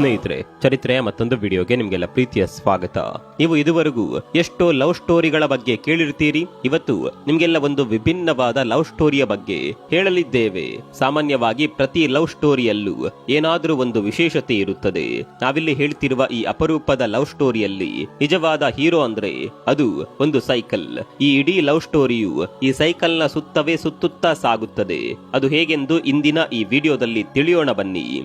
ಸ್ನೇಹಿತರೆ ಚರಿತ್ರೆಯ ಮತ್ತೊಂದು ವಿಡಿಯೋಗೆ ನಿಮಗೆಲ್ಲ ಪ್ರೀತಿಯ ಸ್ವಾಗತ. ನೀವು ಇದುವರೆಗೂ ಎಷ್ಟೋ ಲವ್ ಸ್ಟೋರಿಗಳ ಬಗ್ಗೆ ಕೇಳಿರ್ತೀರಿ ಇವತ್ತು ನಿಮ್ಗೆಲ್ಲ ಒಂದು ವಿಭಿನ್ನವಾದ ಲವ್ ಸ್ಟೋರಿಯ ಬಗ್ಗೆ ಹೇಳಲಿದ್ದೇವೆ. ಸಾಮಾನ್ಯವಾಗಿ ಪ್ರತಿ ಲವ್ ಸ್ಟೋರಿಯಲ್ಲೂ ಏನಾದ್ರೂ ಒಂದು ವಿಶೇಷತೆ ಇರುತ್ತದೆ. ನಾವಿಲ್ಲಿ ಹೇಳ್ತಿರುವ ಈ ಅಪರೂಪದ ಲವ್ ಸ್ಟೋರಿಯಲ್ಲಿ ನಿಜವಾದ ಹೀರೋ ಅಂದ್ರೆ ಅದು ಒಂದು ಸೈಕಲ್. ಈ ಇಡೀ ಲವ್ ಸ್ಟೋರಿಯು ಈ ಸೈಕಲ್ನ ಸುತ್ತವೇ ಸುತ್ತುತ್ತಾ ಸಾಗುತ್ತದೆ. ಅದು ಹೇಗೆಂದು ಇಂದಿನ ಈ ವಿಡಿಯೋದಲ್ಲಿ ತಿಳಿಯೋಣ ಬನ್ನಿ.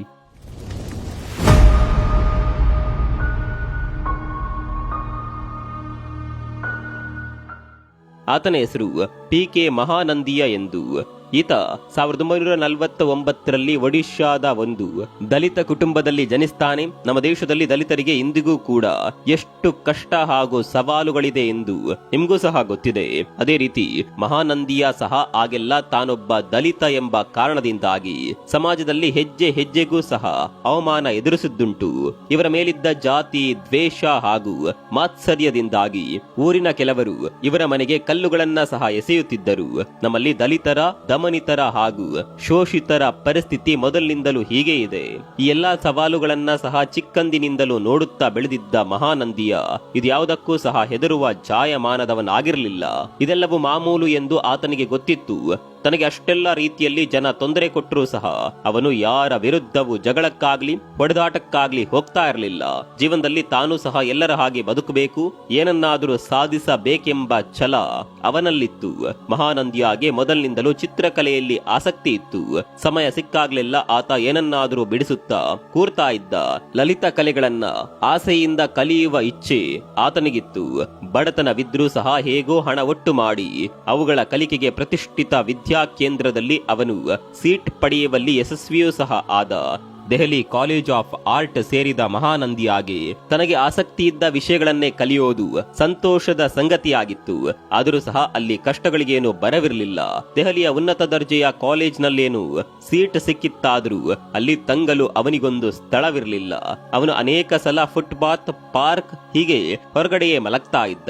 ಆತನ ಹೆಸರು ಪಿ ಕೆ ಮಹಾನಂದಿಯ ಎಂದು. ಈತ ಸಾವಿರದ ಒಂಬೈನೂರ ನಲವತ್ತ ಒಂಬತ್ತರಲ್ಲಿ ಒಡಿಶಾದ ಒಂದು ದಲಿತ ಕುಟುಂಬದಲ್ಲಿ ಜನಿಸ್ತಾನೆ. ನಮ್ಮ ದೇಶದಲ್ಲಿ ದಲಿತರಿಗೆ ಇಂದಿಗೂ ಕೂಡ ಎಷ್ಟು ಕಷ್ಟ ಹಾಗೂ ಸವಾಲುಗಳಿದೆ ಎಂದು ನಿಮಗೂ ಸಹ ಗೊತ್ತಿದೆ. ಅದೇ ರೀತಿ ಮಹಾನಂದಿಯ ಸಹ ಆಗೆಲ್ಲ ತಾನೊಬ್ಬ ದಲಿತ ಎಂಬ ಕಾರಣದಿಂದಾಗಿ ಸಮಾಜದಲ್ಲಿ ಹೆಜ್ಜೆ ಹೆಜ್ಜೆಗೂ ಸಹ ಅವಮಾನ ಎದುರಿಸಿದ್ದುಂಟು. ಇವರ ಮೇಲಿದ್ದ ಜಾತಿ, ದ್ವೇಷ ಹಾಗೂ ಮಾತ್ಸರ್ಯದಿಂದಾಗಿ ಊರಿನ ಕೆಲವರು ಇವರ ಮನೆಗೆ ಕಲ್ಲುಗಳನ್ನ ಸಹ ಎಸೆಯುತ್ತಿದ್ದರು. ನಮ್ಮಲ್ಲಿ ದಲಿತರ ದಮನಿತರ ಹಾಗೂ ಶೋಷಿತರ ಪರಿಸ್ಥಿತಿ ಮೊದಲಿನಿಂದಲೂ ಹೀಗೆ ಇದೆ. ಈ ಎಲ್ಲಾ ಸವಾಲುಗಳನ್ನ ಸಹ ಚಿಕ್ಕಂದಿನಿಂದಲೂ ನೋಡುತ್ತಾ ಬೆಳೆದಿದ್ದ ಮಹಾನಂದಿಯ ಇದ್ಯಾವುದಕ್ಕೂ ಸಹ ಹೆದರುವ ಜಾಯಮಾನದವನಾಗಿರಲಿಲ್ಲ. ಇದೆಲ್ಲವೂ ಮಾಮೂಲು ಎಂದು ಆತನಿಗೆ ಗೊತ್ತಿತ್ತು. ತನಗೆ ಅಷ್ಟೆಲ್ಲ ರೀತಿಯಲ್ಲಿ ಜನ ತೊಂದರೆ ಕೊಟ್ಟರೂ ಸಹ ಅವನು ಯಾರ ವಿರುದ್ಧವೂ ಜಗಳಕ್ಕಾಗ್ಲಿ, ಹೊಡೆದಾಟಕ್ಕಾಗ್ಲಿ ಹೋಗ್ತಾ ಇರಲಿಲ್ಲ. ಜೀವನದಲ್ಲಿ ತಾನು ಸಹ ಎಲ್ಲರ ಹಾಗೆ ಬದುಕಬೇಕು, ಏನನ್ನಾದರೂ ಸಾಧಿಸಬೇಕೆಂಬ ಛಲ ಅವನಲ್ಲಿತ್ತು. ಮಹಾನಂದಿಯಾಗೆ ಮೊದಲಿನಿಂದಲೂ ಚಿತ್ರಕಲೆಯಲ್ಲಿ ಆಸಕ್ತಿ ಇತ್ತು. ಸಮಯ ಸಿಕ್ಕಾಗ್ಲೆಲ್ಲ ಆತ ಏನನ್ನಾದರೂ ಬಿಡಿಸುತ್ತಾ ಕೂರ್ತಾ ಇದ್ದ. ಲಲಿತ ಕಲೆಗಳನ್ನ ಆಸೆಯಿಂದ ಕಲಿಯುವ ಇಚ್ಛೆ ಆತನಿಗಿತ್ತು. ಬಡತನವಿದ್ರೂ ಸಹ ಹೇಗೋ ಹಣ ಒಟ್ಟು ಮಾಡಿ ಅವುಗಳ ಕಲಿಕೆಗೆ ಪ್ರತಿಷ್ಠಿತ ವಿದ್ಯಾ ಕೇಂದ್ರದಲ್ಲಿ ಅವನು ಸೀಟ್ ಪಡೆಯುವಲ್ಲಿ ಯಶಸ್ವಿಯೂ ಸಹ ಆದ. ದೆಹಲಿ ಕಾಲೇಜ್ ಆಫ್ ಆರ್ಟ್ ಸೇರಿದ ಮಹಾನಂದಿಯಾಗಿ ತನಗೆ ಆಸಕ್ತಿ ಇದ್ದ ವಿಷಯಗಳನ್ನೇ ಕಲಿಯೋದು ಸಂತೋಷದ ಸಂಗತಿಯಾಗಿತ್ತು. ಆದರೂ ಸಹ ಅಲ್ಲಿ ಕಷ್ಟಗಳಿಗೇನು ಬರವಿರಲಿಲ್ಲ. ದೆಹಲಿಯ ಉನ್ನತ ದರ್ಜೆಯ ಕಾಲೇಜ್ನಲ್ಲೇನು ಸೀಟ್ ಸಿಕ್ಕಿತ್ತಾದರೂ ಅಲ್ಲಿ ತಂಗಲು ಅವನಿಗೊಂದು ಸ್ಥಳವಿರಲಿಲ್ಲ. ಅವನು ಅನೇಕ ಸಲ ಫುಟ್ಪಾತ್, ಪಾರ್ಕ್ ಹೀಗೆ ಹೊರಗಡೆಯೇ ಮಲಗ್ತಾ ಇದ್ದ.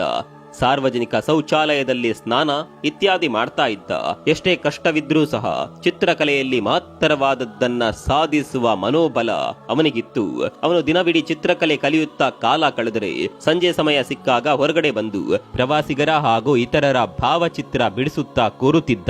ಸಾರ್ವಜನಿಕ ಶೌಚಾಲಯದಲ್ಲಿ ಸ್ನಾನ ಇತ್ಯಾದಿ ಮಾಡ್ತಾ ಇದ್ದ. ಎಷ್ಟೇ ಕಷ್ಟವಿದ್ರೂ ಸಹ ಚಿತ್ರಕಲೆಯಲ್ಲಿ ಮಾತ್ರವಾದದ್ದನ್ನ ಸಾಧಿಸುವ ಮನೋಬಲ ಅವನಿಗಿತ್ತು. ಅವನು ದಿನವಿಡೀ ಚಿತ್ರಕಲೆ ಕಲಿಯುತ್ತಾ ಕಾಲ ಕಳೆದರೆ ಸಂಜೆ ಸಮಯ ಸಿಕ್ಕಾಗ ಹೊರಗಡೆ ಬಂದು ಪ್ರವಾಸಿಗರ ಹಾಗೂ ಇತರರ ಭಾವಚಿತ್ರ ಬಿಡಿಸುತ್ತಾ ಕೂರುತ್ತಿದ್ದ.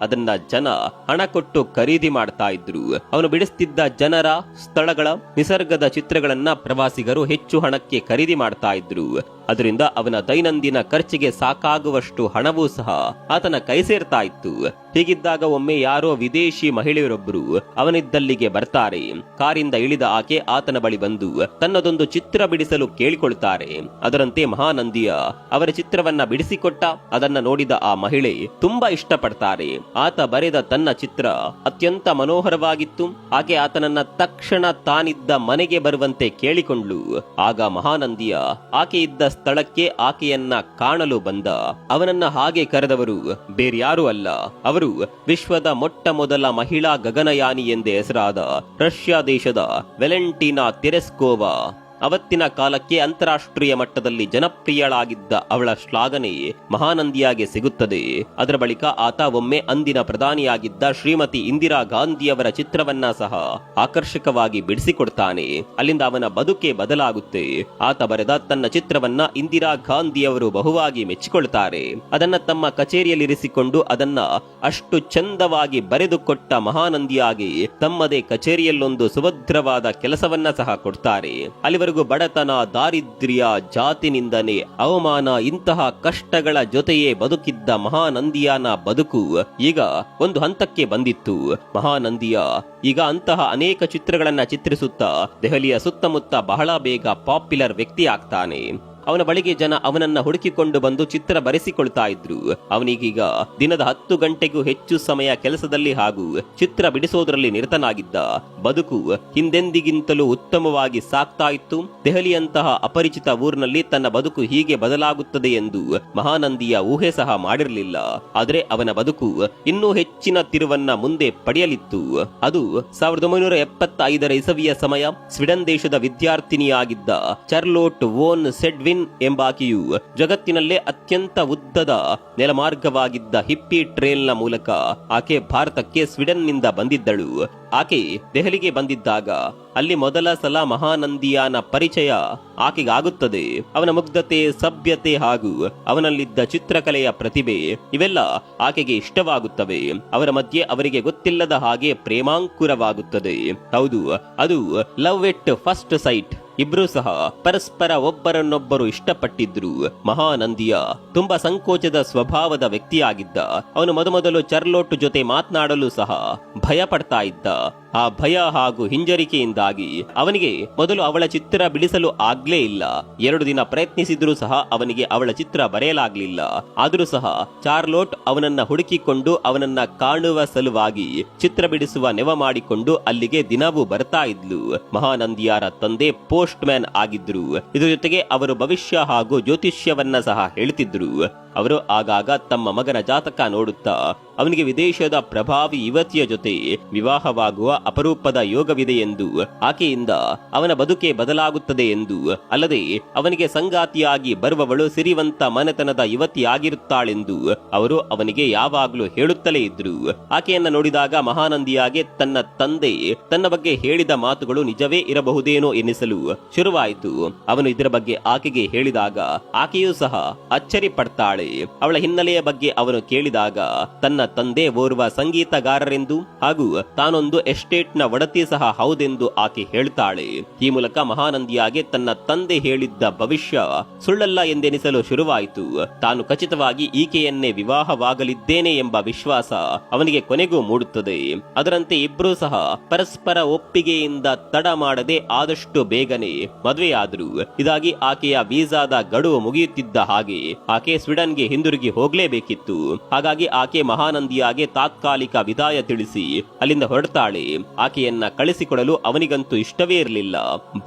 ಅದನ್ನ ಜನ ಹಣ ಕೊಟ್ಟು ಖರೀದಿ ಮಾಡ್ತಾ ಇದ್ರು. ಅವನು ಬಿಡಿಸ್ತಿದ್ದ ಜನರ, ಸ್ಥಳಗಳ, ನಿಸರ್ಗದ ಚಿತ್ರಗಳನ್ನ ಪ್ರವಾಸಿಗರು ಹೆಚ್ಚು ಹಣಕ್ಕೆ ಖರೀದಿ ಮಾಡ್ತಾ ಇದ್ರು. ಅದರಿಂದ ಅವನ ದೈನಂದಿನ ಖರ್ಚಿಗೆ ಸಾಕಾಗುವಷ್ಟು ಹಣವೂ ಸಹ ಆತನ ಕೈ ಸೇರ್ತಾ ಇತ್ತು ಹೀಗಿದ್ದಾಗ ಒಮ್ಮೆ ಯಾರೋ ವಿದೇಶಿ ಮಹಿಳೆಯರೊಬ್ಬರು ಅವನಿದ್ದಲ್ಲಿಗೆ ಬರ್ತಾರೆ. ಕಾರಿಂದ ಇಳಿದ ಆಕೆ ಆತನ ಬಳಿ ಬಂದು ತನ್ನದೊಂದು ಚಿತ್ರ ಬಿಡಿಸಲು ಕೇಳಿಕೊಳ್ತಾರೆ. ಅದರಂತೆ ಮಹಾನಂದಿಯ ಅವರ ಚಿತ್ರವನ್ನ ಬಿಡಿಸಿಕೊಟ್ಟ ಅದನ್ನ ನೋಡಿದ ಆ ಮಹಿಳೆ ತುಂಬಾ ಇಷ್ಟಪಡ್ತಾರೆ. ಆತ ಬರೆದ ತನ್ನ ಚಿತ್ರ ಅತ್ಯಂತ ಮನೋಹರವಾಗಿತ್ತು. ಆಕೆ ಆತನನ್ನ ತಕ್ಷಣ ತಾನಿದ್ದ ಮನೆಗೆ ಬರುವಂತೆ ಕೇಳಿಕೊಂಡ್ಲು ಆಗ ಮಹಾನಂದಿಯ ಆಕೆ ಇದ್ದ ಸ್ಥಳಕ್ಕೆ ಆಕೆಯನ್ನ ಕಾಣಲು ಬಂದ. ಅವನನ್ನ ಹಾಗೆ ಕರೆದವರು ಬೇರ್ಯಾರೂ ಅಲ್ಲ. ಅವರು ವಿಶ್ವದ ಮೊಟ್ಟ ಮೊದಲ ಮಹಿಳಾ ಗಗನಯಾನಿ ಎಂದೇ ಹೆಸರಾದ ರಷ್ಯಾ ದೇಶದ ವೆಲೆಂಟಿನಾ ತೆರೆಸ್ಕೋವಾ. ಅವತ್ತಿನ ಕಾಲಕ್ಕೆ ಅಂತಾರಾಷ್ಟ್ರೀಯ ಮಟ್ಟದಲ್ಲಿ ಜನಪ್ರಿಯಳಾಗಿದ್ದ ಅವಳ ಶ್ಲಾಘನೆ ಮಹಾನಂದಿಯಾಗೆ ಸಿಗುತ್ತದೆ. ಅದರ ಬಳಿಕ ಆತ ಒಮ್ಮೆ ಅಂದಿನ ಪ್ರಧಾನಿಯಾಗಿದ್ದ ಶ್ರೀಮತಿ ಇಂದಿರಾ ಗಾಂಧಿಯವರ ಚಿತ್ರವನ್ನ ಸಹ ಆಕರ್ಷಕವಾಗಿ ಬಿಡಿಸಿಕೊಡ್ತಾನೆ. ಅಲ್ಲಿಂದ ಅವನ ಬದುಕೆ ಬದಲಾಗುತ್ತೆ. ಆತ ಬರೆದ ತನ್ನ ಚಿತ್ರವನ್ನ ಇಂದಿರಾ ಗಾಂಧಿಯವರು ಬಹುವಾಗಿ ಮೆಚ್ಚಿಕೊಳ್ತಾರೆ. ಅದನ್ನ ತಮ್ಮ ಕಚೇರಿಯಲ್ಲಿರಿಸಿಕೊಂಡು ಅದನ್ನ ಅಷ್ಟು ಚಂದವಾಗಿ ಬರೆದುಕೊಟ್ಟ ಮಹಾನಂದಿಯಾಗಿ ತಮ್ಮದೇ ಕಚೇರಿಯಲ್ಲೊಂದು ಸುಭದ್ರವಾದ ಕೆಲಸವನ್ನ ಸಹ ಕೊಡ್ತಾರೆ. ಅಲ್ಲಿವರೆಗೂ ಬಡತನ ದಾರಿದ್ರ್ಯ ಜಾತಿ ನಿಂದನೆ ಅವಮಾನ ಇಂತಹ ಕಷ್ಟಗಳ ಜೊತೆಯೇ ಬದುಕಿದ್ದ ಮಹಾನಂದಿಯಾನ ಬದುಕು ಈಗ ಒಂದು ಹಂತಕ್ಕೆ ಬಂದಿತ್ತು. ಮಹಾನಂದಿಯ ಈಗ ಅಂತಹ ಅನೇಕ ಚಿತ್ರಗಳನ್ನ ಚಿತ್ರಿಸುತ್ತಾ ದೆಹಲಿಯ ಸುತ್ತಮುತ್ತ ಬಹಳ ಬೇಗ ಪಾಪ್ಯುಲರ್ ವ್ಯಕ್ತಿ ಆಗ್ತಾನೆ ಅವನ ಬಳಿಗೆ ಜನ ಅವನನ್ನ ಹುಡುಕಿಕೊಂಡು ಬಂದು ಚಿತ್ರ ಬರೆಸಿಕೊಳ್ತಾ ಇದ್ರು. ಅವನಿಗೀಗ ದಿನದ ಹತ್ತು ಗಂಟೆಗೂ ಹೆಚ್ಚು ಸಮಯ ಕೆಲಸದಲ್ಲಿ ಹಾಗೂ ಚಿತ್ರ ಬಿಡಿಸೋದರಲ್ಲಿ ನಿರತನಾಗಿದ್ದ. ಬದುಕು ಹಿಂದೆಂದಿಗಿಂತಲೂ ಉತ್ತಮವಾಗಿ ಸಾಕ್ತಾ ಇತ್ತು. ದೆಹಲಿಯಂತಹ ಅಪರಿಚಿತ ಊರಿನಲ್ಲಿ ತನ್ನ ಬದುಕು ಹೀಗೆ ಬದಲಾಗುತ್ತದೆ ಎಂದು ಮಹಾನಂದಿಯ ಊಹೆ ಸಹ ಮಾಡಿರಲಿಲ್ಲ. ಆದರೆ ಅವನ ಬದುಕು ಇನ್ನೂ ಹೆಚ್ಚಿನ ತಿರುವನ್ನ ಮುಂದೆ ಪಡೆಯಲಿತ್ತು. ಅದು ಸಾವಿರದ ಒಂಬೈನೂರ ಎಪ್ಪತ್ತೈದರ ಇಸವಿಯ ಸಮಯ ಸ್ವಿಡನ್ ದೇಶದ ವಿದ್ಯಾರ್ಥಿನಿಯಾಗಿದ್ದ ಚರ್ಲೋಟ್ ವೋನ್ ಸೆಡ್ವಿನ್ ಲಿನ್ ಎಂಬಾಕೆಯು ಜಗತ್ತಿನಲ್ಲೇ ಅತ್ಯಂತ ಉದ್ದದ ನೆಲಮಾರ್ಗವಾಗಿದ್ದ ಹಿಪ್ಪಿ ಟ್ರೇಲ್ನ ಮೂಲಕ ಆಕೆ ಭಾರತಕ್ಕೆ ಸ್ವೀಡನ್ನಿಂದ ಬಂದಿದ್ದಳು. ಆಕೆ ದೆಹಲಿಗೆ ಬಂದಿದ್ದಾಗ ಅಲ್ಲಿ ಮೊದಲ ಸಲ ಮಹಾನಂದಿಯಾನ ಪರಿಚಯ ಆಕೆಗಾಗುತ್ತದೆ. ಅವನ ಮುಗ್ಧತೆ, ಸಭ್ಯತೆ ಹಾಗೂ ಅವನಲ್ಲಿದ್ದ ಚಿತ್ರಕಲೆಯ ಪ್ರತಿಭೆ ಇವೆಲ್ಲ ಆಕೆಗೆ ಇಷ್ಟವಾಗುತ್ತವೆ. ಅವರ ಮಧ್ಯೆ ಅವರಿಗೆ ಗೊತ್ತಿಲ್ಲದ ಹಾಗೆ ಪ್ರೇಮಾಂಕುರವಾಗುತ್ತದೆ. ಹೌದು, ಅದು ಲವ್ ಎಟ್ ಫಸ್ಟ್ ಸೈಟ್. ಇಬ್ರು ಸಹ ಪರಸ್ಪರ ಒಬ್ಬರನ್ನೊಬ್ಬರು ಇಷ್ಟಪಟ್ಟಿದ್ರು. ಮಹಾನಂದಿಯ ತುಂಬಾ ಸಂಕೋಚದ ಸ್ವಭಾವದ ವ್ಯಕ್ತಿಯಾಗಿದ್ದ. ಅವನು ಮೊದಮೊದಲು ಚರ್ಲೋಟ್ ಜೊತೆ ಮಾತನಾಡಲು ಸಹ ಭಯ ಪಡ್ತಾ ಇದ್ದ. ಆ ಭಯ ಹಾಗೂ ಹಿಂಜರಿಕೆಯಿಂದಾಗಿ ಅವನಿಗೆ ಮೊದಲು ಅವಳ ಚಿತ್ರ ಬಿಡಿಸಲು ಆಗ್ಲೇ ಇಲ್ಲ. ಎರಡು ದಿನ ಪ್ರಯತ್ನಿಸಿದ್ರೂ ಸಹ ಅವನಿಗೆ ಅವಳ ಚಿತ್ರ ಬರೆಯಲಾಗ್ಲಿಲ್ಲ. ಆದರೂ ಸಹ ಚಾರ್ಲೋಟ್ ಅವನನ್ನ ಹುಡುಕಿಕೊಂಡು ಅವನನ್ನ ಕಾಣುವ ಸಲುವಾಗಿ ಚಿತ್ರ ಬಿಡಿಸುವ ನೆವ ಮಾಡಿಕೊಂಡು ಅಲ್ಲಿಗೆ ದಿನವೂ ಬರ್ತಾ ಇದ್ಲು. ಮಹಾನಂದಿಯಾರ ತಂದೆ ಪೋಸ್ಟ್ ಮ್ಯಾನ್ ಆಗಿದ್ರು ಇದರ ಜೊತೆಗೆ ಅವರು ಭವಿಷ್ಯ ಹಾಗೂ ಜ್ಯೋತಿಷ್ಯವನ್ನ ಸಹ ಹೇಳ್ತಿದ್ರು. ಅವರು ಆಗಾಗ ತಮ್ಮ ಮಗನ ಜಾತಕ ನೋಡುತ್ತಾ ಅವನಿಗೆ ವಿದೇಶದ ಪ್ರಭಾವಿ ಯುವತಿಯ ಜೊತೆ ವಿವಾಹವಾಗುವ ಅಪರೂಪದ ಯೋಗವಿದೆ ಎಂದು ಆಕೆಯಿಂದ ಅವನ ಬದುಕೆ ಬದಲಾಗುತ್ತದೆ ಎಂದು, ಅಲ್ಲದೆ ಅವನಿಗೆ ಸಂಗಾತಿಯಾಗಿ ಬರುವವಳು ಸಿರಿವಂತ ಮನೆತನದ ಯುವತಿಯಾಗಿರುತ್ತಾಳೆಂದು ಅವರು ಅವನಿಗೆ ಯಾವಾಗಲೂ ಹೇಳುತ್ತಲೇ ಇದ್ರು ಆಕೆಯನ್ನ ನೋಡಿದಾಗ ಮಹಾನಂದಿಯಾಗೆ ತನ್ನ ತಂದೆ ತನ್ನ ಬಗ್ಗೆ ಹೇಳಿದ ಮಾತುಗಳು ನಿಜವೇ ಇರಬಹುದೇನೋ ಎನ್ನಿಸಲು ಶುರುವಾಯಿತು. ಅವನು ಇದರ ಬಗ್ಗೆ ಆಕೆಗೆ ಹೇಳಿದಾಗ ಆಕೆಯೂ ಸಹ ಅಚ್ಚರಿ ಪಡ್ತಾಳೆ. ಅವಳ ಹಿನ್ನೆಲೆಯ ಬಗ್ಗೆ ಅವನು ಕೇಳಿದಾಗ ತನ್ನ ತಂದೆ ಓರ್ವ ಸಂಗೀತಗಾರರೆಂದು ಹಾಗೂ ತಾನೊಂದು ಎಸ್ಟೇಟ್ನ ಒಡತಿ ಸಹ ಹೌದೆಂದು ಆಕೆ ಹೇಳ್ತಾಳೆ. ಈ ಮೂಲಕ ಮಹಾನಂದಿಯಾಗೆ ತನ್ನ ತಂದೆ ಹೇಳಿದ್ದ ಭವಿಷ್ಯ ಸುಳ್ಳಲ್ಲ ಎಂದೆನಿಸಲು ಶುರುವಾಯಿತು. ತಾನು ಖಚಿತವಾಗಿ ಈಕೆಯನ್ನೇ ವಿವಾಹವಾಗಲಿದ್ದೇನೆ ಎಂಬ ವಿಶ್ವಾಸ ಅವನಿಗೆ ಕೊನೆಗೂ ಮೂಡುತ್ತದೆ. ಅದರಂತೆ ಇಬ್ಬರೂ ಸಹ ಪರಸ್ಪರ ಒಪ್ಪಿಗೆಯಿಂದ ತಡ ಮಾಡದೆ ಆದಷ್ಟು ಬೇಗನೆ ಮದುವೆಯಾದರು. ಇದಾಗಿ ಆಕೆಯ ವೀಸಾದ ಗಡುವು ಮುಗಿಯುತ್ತಿದ್ದ ಹಾಗೆ ಆಕೆ ಸ್ವೀಡನ್ಗೆ ಹಿಂದಿರುಗಿ ಹೋಗಲೇಬೇಕಿತ್ತು. ಹಾಗಾಗಿ ಆಕೆ ಮಹಾನಂದಿಯಾಗೆ ತಾತ್ಕಾಲಿಕ ವಿದಾಯ ತಿಳಿಸಿ ಅಲ್ಲಿಂದ ಹೊರಡ್ತಾಳೆ. ಆಕೆಯನ್ನ ಕಳಿಸಿಕೊಡಲು ಅವನಿಗಂತೂ ಇಷ್ಟವೇ ಇರಲಿಲ್ಲ.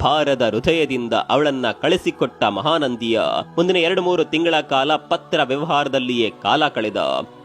ಭಾರದ ಹೃದಯದಿಂದ ಅವಳನ್ನ ಕಳಿಸಿಕೊಟ್ಟ ಮಹಾನಂದಿಯ ಮುಂದಿನ ಎರಡು ಮೂರು ತಿಂಗಳ ಕಾಲ ಪತ್ರ ವ್ಯವಹಾರದಲ್ಲಿಯೇ ಕಾಲ ಕಳೆದ.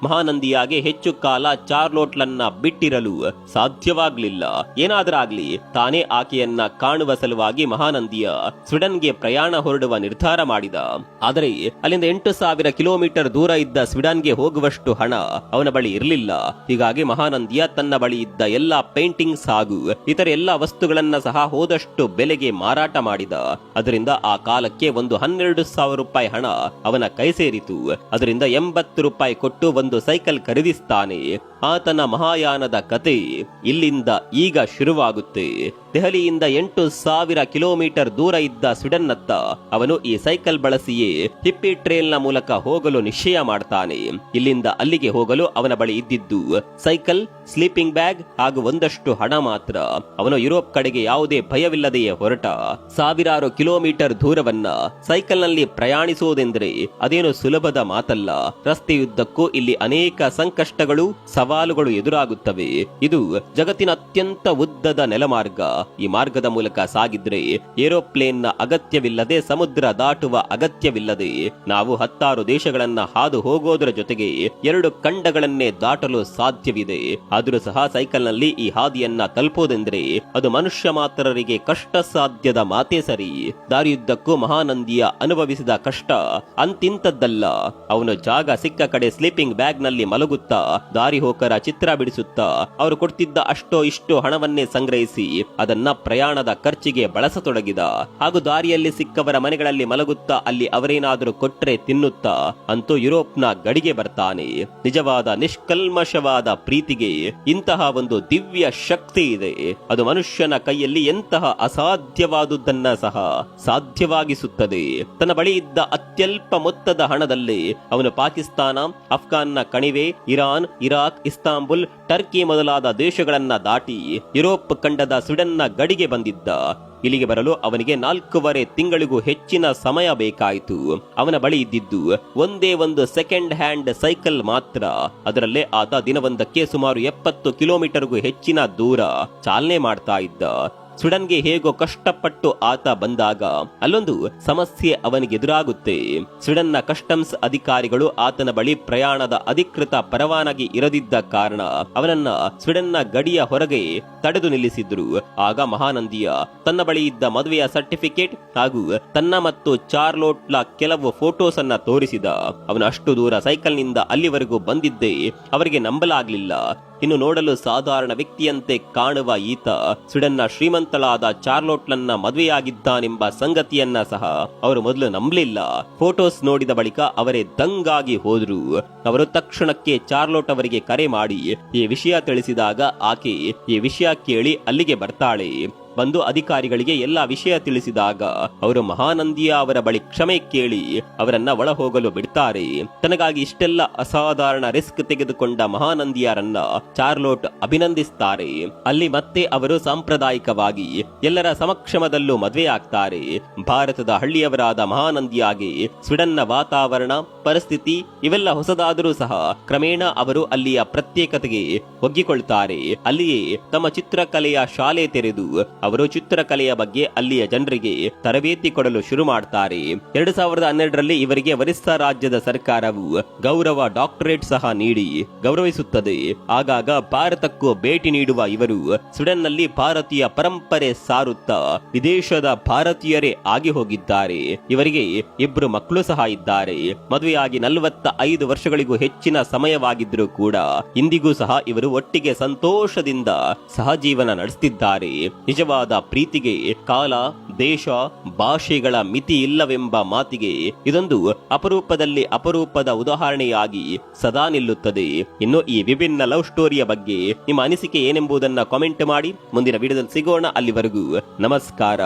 ಮಹಾನಂದಿಯಾಗೆ ಹೆಚ್ಚು ಕಾಲ ಚಾರ್ಲೋಟ್ಲನ್ನ ಬಿಟ್ಟಿರಲು ಸಾಧ್ಯವಾಗ್ಲಿಲ್ಲ. ಏನಾದ್ರಾಗ್ಲಿ ತಾನೇ ಆಕೆಯನ್ನ ಕಾಣುವ ಸಲುವಾಗಿ ಮಹಾನಂದಿಯ ಸ್ವೀಡನ್ಗೆ ಪ್ರಯಾಣ ಹೊರಡುವ ನಿರ್ಧಾರ ಮಾಡಿದ. ಆದರೆ, ಅಲ್ಲಿಂದ ಎಂಟು ಸಾವಿರ ಕಿಲೋಮೀಟರ್ ದೂರ ಇದ್ದ ಸ್ವೀಡನ್ಗೆ ಹೋಗುವಷ್ಟು ಹಣ ಅವನ ಬಳಿ ಇರಲಿಲ್ಲ. ಹೀಗಾಗಿ ಮಹಾನಂದಿಯ ತನ್ನ ಬಳಿ ಇದ್ದ ಎಲ್ಲಾ ಪೇಂಟಿಂಗ್ಸ್ ಹಾಗೂ ಇತರ ಎಲ್ಲಾ ವಸ್ತುಗಳನ್ನ ಸಹ ಹೋದಷ್ಟು ಬೆಲೆಗೆ ಮಾರಾಟ ಮಾಡಿದ. ಅದರಿಂದ ಆ ಕಾಲಕ್ಕೆ ಒಂದು ಹನ್ನೆರಡು ಸಾವಿರ ರೂಪಾಯಿ ಹಣ ಅವನ ಕೈ ಸೇರಿತು. ಅದರಿಂದ ಎಂಬತ್ತು ರೂಪಾಯಿ ಕೊಟ್ಟು ಒಂದು ಸೈಕಲ್ ಖರೀದಿಸ್ತಾನೆ. ಆತನ ಮಹಾಯಾನದ ಕತೆ ಇಲ್ಲಿಂದ ಈಗ ಶುರುವಾಗುತ್ತೆ. ದೆಹಲಿಯಿಂದ ಎಂಟು ಸಾವಿರ ಕಿಲೋಮೀಟರ್ ದೂರ ಇದ್ದ ಸ್ವಿಡನ್ನತ್ತ ಅವನು ಈ ಸೈಕಲ್ ಬಳಸಿಯೇ ಹಿಪ್ಪಿ ಟ್ರೇಲ್ನ ಮೂಲಕ ಹೋಗಲು ನಿಶ್ಚಯ ಮಾಡ್ತಾನೆ. ಇಲ್ಲಿಂದ ಅಲ್ಲಿಗೆ ಹೋಗಲು ಅವನ ಬಳಿ ಇದ್ದಿದ್ದು ಸೈಕಲ್, ಸ್ಲೀಪಿಂಗ್ ಬ್ಯಾಗ್ ಹಾಗೂ ಒಂದಷ್ಟು ಹಣ ಮಾತ್ರ. ಅವನು ಯುರೋಪ್ ಕಡೆಗೆ ಯಾವುದೇ ಭಯವಿಲ್ಲದೆಯೇ ಹೊರಟ. ಸಾವಿರಾರು ಕಿಲೋಮೀಟರ್ ದೂರವನ್ನ ಸೈಕಲ್ನಲ್ಲಿ ಪ್ರಯಾಣಿಸುವುದೆಂದರೆ ಅದೇನು ಸುಲಭದ ಮಾತಲ್ಲ. ರಸ್ತೆಯುದ್ದಕ್ಕೂ ಇಲ್ಲಿ ಅನೇಕ ಸಂಕಷ್ಟಗಳು ಸವಾಲುಗಳು ಎದುರಾಗುತ್ತವೆ. ಇದು ಜಗತ್ತಿನ ಅತ್ಯಂತ ಉದ್ದದ ನೆಲಮಾರ್ಗ. ಈ ಮಾರ್ಗದ ಮೂಲಕ ಸಾಗಿದ್ರೆ ಏರೋಪ್ಲೇನ್ನ ಅಗತ್ಯವಿಲ್ಲದೆ ಸಮುದ್ರ ದಾಟುವ ಅಗತ್ಯವಿಲ್ಲದೆ ನಾವು ಹತ್ತಾರು ದೇಶಗಳನ್ನ ಹಾದು ಹೋಗೋದರ ಜೊತೆಗೆ ಎರಡು ಖಂಡಗಳನ್ನೇ ದಾಟಲು ಸಾಧ್ಯವಿದೆ. ಆದರೂ ಸಹ ಸೈಕಲ್ನಲ್ಲಿ ಈ ಹಾದಿಯನ್ನ ತಲುಪೋದೆಂದ್ರೆ ಅದು ಮನುಷ್ಯ ಮಾತ್ರರಿಗೆ ಕಷ್ಟ ಸಾಧ್ಯದ ಮಾತೇ ಸರಿ. ದಾರಿಯುದ್ದಕ್ಕೂ ಮಹಾನಂದಿಯ ಅನುಭವಿಸಿದ ಕಷ್ಟ ಅಂತಿಂತದ್ದಲ್ಲ ಅವನು ಜಾಗ ಸಿಕ್ಕ ಕಡೆ ಸ್ಲೀಪಿಂಗ್ ಬ್ಯಾಗ್ನಲ್ಲಿ ಮಲಗುತ್ತಾ ದಾರಿ ಹೋಕರ ಚಿತ್ರ ಬಿಡಿಸುತ್ತಾ ಅವರು ಕೊಡ್ತಿದ್ದ ಅಷ್ಟೋ ಇಷ್ಟೋ ಹಣವನ್ನೇ ಸಂಗ್ರಹಿಸಿ ಅದನ್ನ ಪ್ರಯಾಣದ ಖರ್ಚಿಗೆ ಬಳಸತೊಡಗಿದ. ಹಾಗೂ ದಾರಿಯಲ್ಲಿ ಸಿಕ್ಕವರ ಮನೆಗಳಲ್ಲಿ ಮಲಗುತ್ತಾ ಅಲ್ಲಿ ಅವರೇನಾದರೂ ಕೊಟ್ರೆ ತಿನ್ನುತ್ತಾ ಅಂತೂ ಯುರೋಪ್ನ ಗಡಿಗೆ ಬರ್ತಾನೆ. ನಿಜವಾದ ನಿಷ್ಕಲ್ಮಶವಾದ ಪ್ರೀತಿಗೆ ಇಂತಹ ಒಂದು ದಿವ್ಯ ಶಕ್ತಿ ಇದೆ. ಅದು ಮನುಷ್ಯನ ಕೈಯಲ್ಲಿ ಎಂತಹ ಅಸಾಧ್ಯವಾದುದನ್ನ ಸಹ ಸಾಧ್ಯವಾಗಿಸುತ್ತದೆ. ತನ್ನ ಬಳಿ ಇದ್ದ ಅತ್ಯಲ್ಪ ಮೊತ್ತದ ಹಣದಲ್ಲಿ ಅವನು ಪಾಕಿಸ್ತಾನ, ಅಫ್ಘಾನ್ನ ಕಣಿವೆ, ಇರಾನ್, ಇರಾಕ್ ಇಸ್ತಾಂಬುಲ್, ಟರ್ಕಿ ಮೊದಲಾದ ದೇಶಗಳನ್ನ ದಾಟಿ ಯುರೋಪ್ ಖಂಡದ ಸ್ವಿಡನ್ನ ಗಡಿಗೆ ಬಂದಿದ್ದ. ಇಲ್ಲಿಗೆ ಬರಲು ಅವನಿಗೆ ನಾಲ್ಕೂವರೆ ತಿಂಗಳಿಗೂ ಹೆಚ್ಚಿನ ಸಮಯ ಬೇಕಾಯಿತು. ಅವನ ಬಳಿ ಇದ್ದಿದ್ದು ಒಂದೇ ಒಂದು ಸೆಕೆಂಡ್ ಹ್ಯಾಂಡ್ ಸೈಕಲ್ ಮಾತ್ರ. ಅದರಲ್ಲೇ ಆತ ದಿನವೊಂದಕ್ಕೆ ಸುಮಾರು ಎಪ್ಪತ್ತು ಕಿಲೋಮೀಟರ್ಗೂ ಹೆಚ್ಚಿನ ದೂರ ಚಾಲನೆ ಮಾಡ್ತಾ ಇದ್ದ. ಸ್ವೀಡನ್ಗೆ ಹೇಗೋ ಕಷ್ಟಪಟ್ಟು ಆತ ಬಂದಾಗ ಅಲ್ಲೊಂದು ಸಮಸ್ಯೆ ಅವನಿಗೆ ಎದುರಾಗುತ್ತೆ. ಸ್ವೀಡನ್ನ ಕಸ್ಟಮ್ಸ್ ಅಧಿಕಾರಿಗಳು ಆತನ ಬಳಿ ಪ್ರಯಾಣದ ಅಧಿಕೃತ ಪರವಾನಗಿ ಇರದಿದ್ದ ಕಾರಣ ಅವನನ್ನ ನ ಗಡಿಯ ಹೊರಗೆ ತಡೆದು ನಿಲ್ಲಿಸಿದ್ರು. ಆಗ ಮಹಾನಂದಿಯ ತನ್ನ ಬಳಿ ಇದ್ದ ಮದುವೆಯ ಸರ್ಟಿಫಿಕೇಟ್ ಹಾಗೂ ತನ್ನ ಮತ್ತು ಚಾರ್ಲೋಟ್ಲ ಕೆಲವು ಫೋಟೋಸ್ ಅನ್ನ ತೋರಿಸಿದ. ಅವನು ಅಷ್ಟು ದೂರ ಸೈಕಲ್ನಿಂದ ಅಲ್ಲಿವರೆಗೂ ಬಂದಿದ್ದೆ ಅವರಿಗೆ ನಂಬಲಾಗ್ಲಿಲ್ಲ. ಇನ್ನು ನೋಡಲು ಸಾಧಾರಣ ವ್ಯಕ್ತಿಯಂತೆ ಕಾಣುವ ಈತ ಸುಡನ್ನ ಶ್ರೀಮಂತಳಾದ ಚಾರ್ಲೋಟ್ಲನ್ನ ಮದುವೆಯಾಗಿದ್ದಾನೆಂಬ ಸಂಗತಿಯನ್ನ ಸಹ ಅವರು ಮೊದಲು ನಂಬಲಿಲ್ಲ. ಫೋಟೋಸ್ ನೋಡಿದ ಬಳಿಕ ಅವರೇ ದಂಗಾಗಿ ಹೋದ್ರು. ಅವರು ತಕ್ಷಣಕ್ಕೆ ಚಾರ್ಲೋಟ್ ಅವರಿಗೆ ಕರೆ ಮಾಡಿ, ಈ ವಿಷಯ ತಿಳಿಸಿದಾಗ ಆಕೆ ಈ ವಿಷಯ ಕೇಳಿ ಅಲ್ಲಿಗೆ ಬರ್ತಾಳೆ. ಬಂದು ಅಧಿಕಾರಿಗಳಿಗೆ ಎಲ್ಲ ವಿಷಯ ತಿಳಿಸಿದಾಗ ಅವರು ಮಹಾನಂದಿಯ ಅವರ ಬಳಿ ಕ್ಷಮೆ ಕೇಳಿ ಅವರನ್ನ ಒಳ ಹೋಗಲು ಬಿಡ್ತಾರೆ. ತನಗಾಗಿ ಇಷ್ಟೆಲ್ಲ ಅಸಾಧಾರಣ ರಿಸ್ಕ್ ತೆಗೆದುಕೊಂಡ ಮಹಾನಂದಿಯರನ್ನ ಚಾರ್ಲೋಟ್ ಅಭಿನಂದಿಸ್ತಾರೆ. ಅಲ್ಲಿ ಮತ್ತೆ ಅವರು ಸಾಂಪ್ರದಾಯಿಕವಾಗಿ ಎಲ್ಲರ ಸಮಕ್ಷಮದಲ್ಲೂ ಮದುವೆಯಾಗ್ತಾರೆ. ಭಾರತದ ಹಳ್ಳಿಯವರಾದ ಮಹಾನಂದಿಯಾಗಿ ಸ್ವಿಡನ್ನ ವಾತಾವರಣ, ಪರಿಸ್ಥಿತಿ ಇವೆಲ್ಲ ಹೊಸದಾದರೂ ಸಹ ಕ್ರಮೇಣ ಅವರು ಅಲ್ಲಿಯ ಪ್ರತ್ಯೇಕತೆಗೆ ಒಗ್ಗಿಕೊಳ್ತಾರೆ. ಅಲ್ಲಿಯೇ ತಮ್ಮ ಚಿತ್ರಕಲೆಯ ಶಾಲೆ ತೆರೆದು ಅವರು ಚಿತ್ರಕಲೆಯ ಬಗ್ಗೆ ಅಲ್ಲಿಯ ಜನರಿಗೆ ತರಬೇತಿ ಕೊಡಲು ಶುರು ಮಾಡ್ತಾರೆ. ಎರಡು ಸಾವಿರದ ಹನ್ನೆರಡರಲ್ಲಿ ಇವರಿಗೆ ಒರಿಸ್ಸಾ ರಾಜ್ಯದ ಸರ್ಕಾರವು ಗೌರವ ಡಾಕ್ಟರೇಟ್ ಸಹ ನೀಡಿ ಗೌರವಿಸುತ್ತದೆ. ಆಗಾಗ ಭಾರತಕ್ಕೂ ಭೇಟಿ ನೀಡುವ ಇವರು ಸ್ವೀಡನ್ನಲ್ಲಿ ಭಾರತೀಯ ಪರಂಪರೆ ಸಾರುತ್ತಾ ವಿದೇಶದ ಭಾರತೀಯರೇ ಆಗಿ ಹೋಗಿದ್ದಾರೆ. ಇವರಿಗೆ ಇಬ್ಬರು ಮಕ್ಕಳು ಸಹ ಇದ್ದಾರೆ. ಮದುವೆಯಾಗಿ ನಲವತ್ತ ಐದು ವರ್ಷಗಳಿಗೂ ಹೆಚ್ಚಿನ ಸಮಯವಾಗಿದ್ರೂ ಕೂಡ ಇಂದಿಗೂ ಸಹ ಇವರು ಒಟ್ಟಿಗೆ ಸಂತೋಷದಿಂದ ಸಹಜೀವನ ನಡೆಸುತ್ತಿದ್ದಾರೆ ನಿಜವಾದ ಪ್ರೀತಿಗೆ ಕಾಲ, ದೇಶ, ಭಾಷೆಗಳ ಮಿತಿ ಇಲ್ಲವೆಂಬ ಮಾತಿಗೆ ಇದೊಂದು ಅಪರೂಪದಲ್ಲಿ ಅಪರೂಪದ ಉದಾಹರಣೆಯಾಗಿ ಸದಾ ನಿಲ್ಲುತ್ತದೆ. ಇನ್ನು ಈ ವಿಭಿನ್ನ ಲವ್ ಸ್ಟೋರಿಯ ಬಗ್ಗೆ ನಿಮ್ಮ ಅನಿಸಿಕೆ ಏನೆಂಬುದನ್ನ ಕಾಮೆಂಟ್ ಮಾಡಿ. ಮುಂದಿನ ವಿಡಿಯೋದಲ್ಲಿ ಸಿಗೋಣ. ಅಲ್ಲಿವರೆಗೂ ನಮಸ್ಕಾರ.